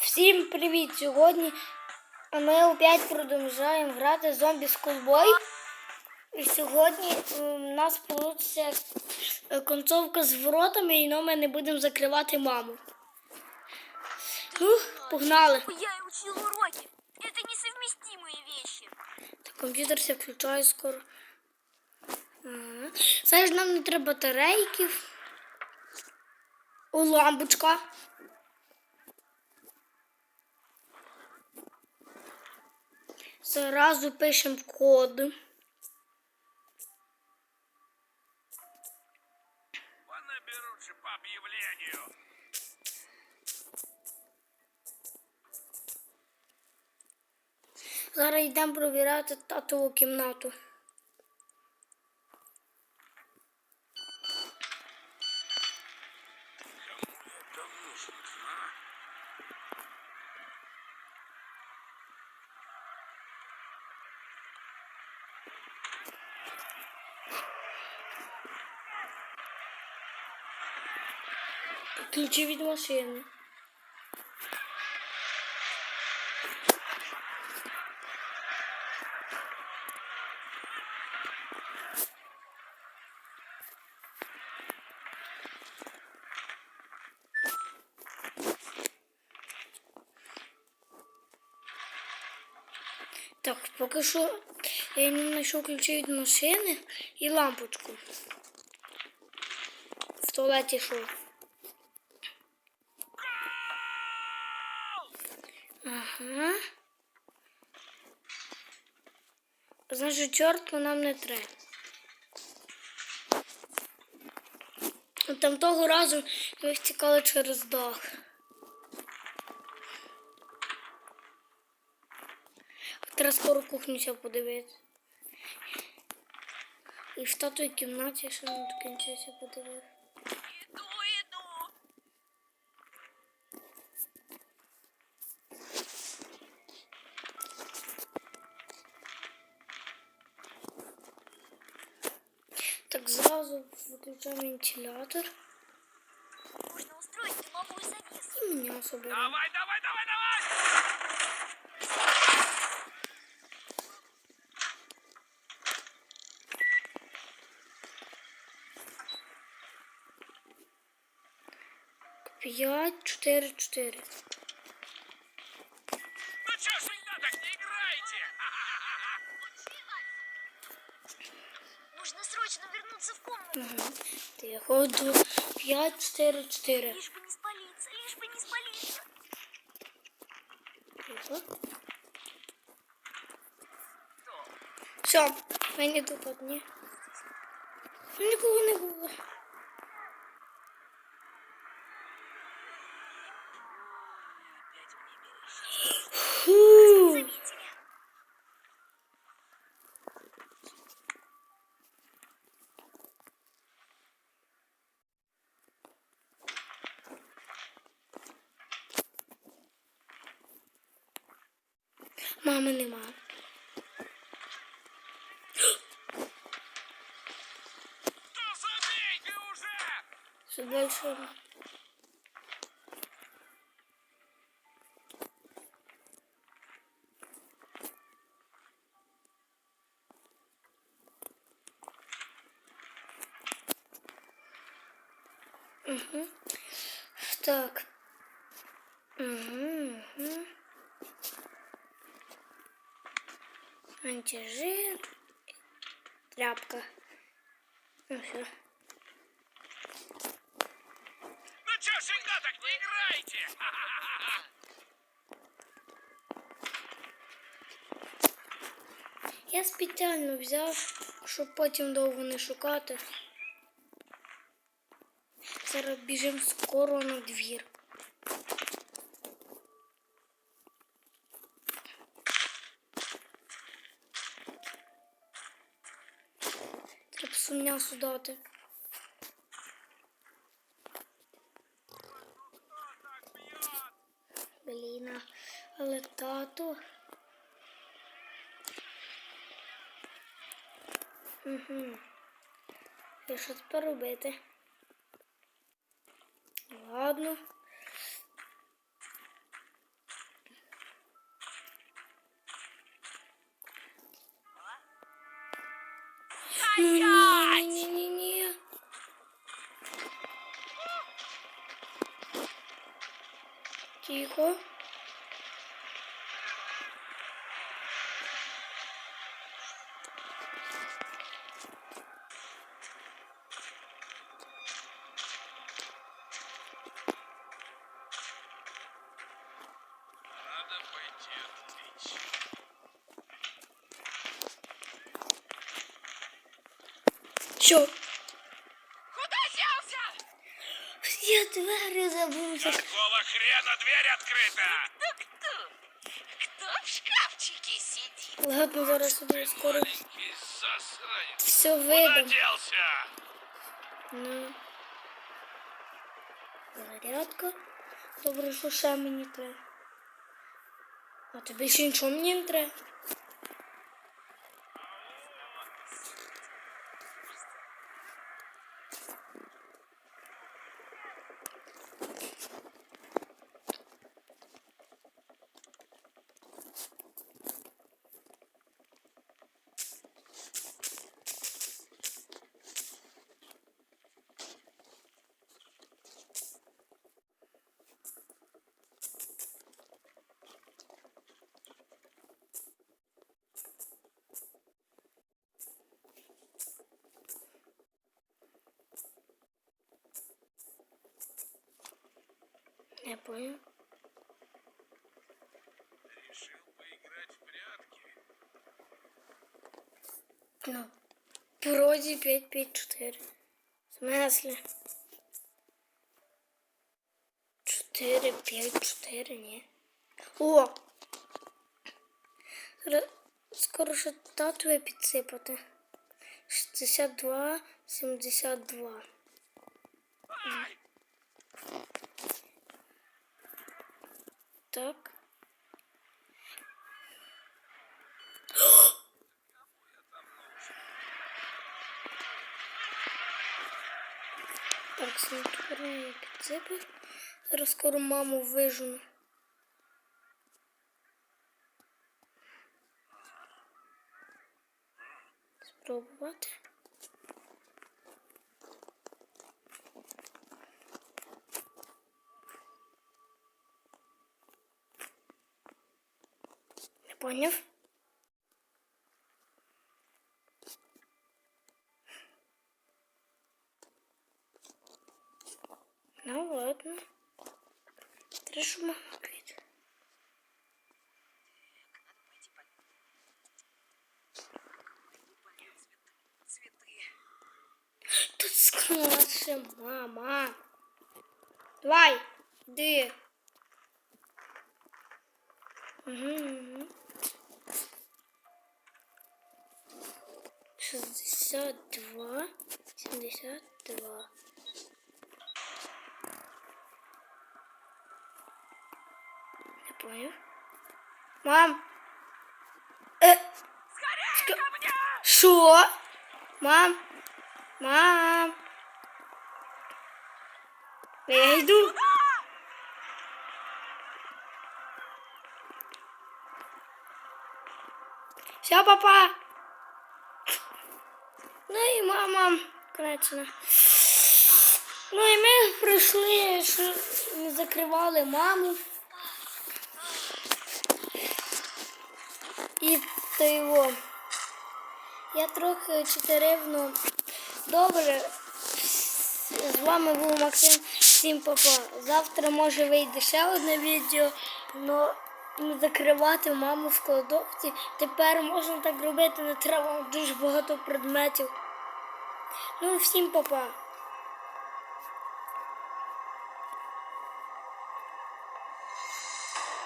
Всім привіт! Сьогодні ми опять продовжуємо грати зомбі скулбой. І сьогодні у нас вийде концовка з воротами, і ми не будемо закривати маму. Ну, погнали. Я учил уроки. Это несовместимые вещи. Так, комп'ютер все включає скоро. Ага. Зараз нам не треба батарейків. Лампочка. Зразу пишемо код. Зараз йдемо провіряти татову кімнату. Ключі від машини. Так, поки що я не знайшов ключі від машини і лампочку. В туалеті йшов. Ага. Значить, чортку нам не треба. Там того разу ми втікали через дах. Треба скоро кухню ся подивитися. І в татовій кімнаті ще не до кінця ся Так, зразу виключаємо вентилятор. Можно устроить дымовую завесу. І мене собі. Давай, давай, давай, давай! П'ять, чотири, чотири. Тихо, до п'ять, чотири, чотири. Лишь бы не спалиться, лишь бы не спалиться. Все, мені тут одні. Нікого не було. Мами нема. Все більше. Угу. Так. Угу. Антижир. Тряпка. Ну все. Ну ж всегда так не играете? Я спеціально взяв, щоб потім довго не шукати. Зараз біжимо скоро на двір. м'ясо дати. Блін, але тато. Угу. І що тепер робити? Ладно. Yeah. Тихо. Що? Я двері забувся. Какого хрена дверь открыта? Да кто? Кто в шкафчике сидит? Ладно, зараз сюди скоро Маленький засранец. все Куда видам. делся? Ну. Зарядка. Добре, що ще мені треба. А тобі ще нічого мені не треба. Я понял. Решил поиграть в прятки. Ну. Вроде 5-5-4. В смысле? 4, 5, 4, ні. О! Скоро ще татує підсипати. 62, 72. Ай! Так. Так, снотворення підсипав. Зараз скоро маму вижену. Спробувати. Не поняв? Складше, мама. Давай, йди. Угу, угу. 62, 72. Не понял. Мам. Э, Скорее! Що? Мам? Мам? Я йду. Все, папа. Ну і мама, конечно. Ну і ми прийшли, що не закривали маму. І то його. Я трохи чотиривну. Добре. З вами був Максим. Всім папа. Завтра може вийде ще одне відео, але не закривати маму в кладовці. Тепер можна так робити, не треба дуже багато предметів. Ну, всім папа.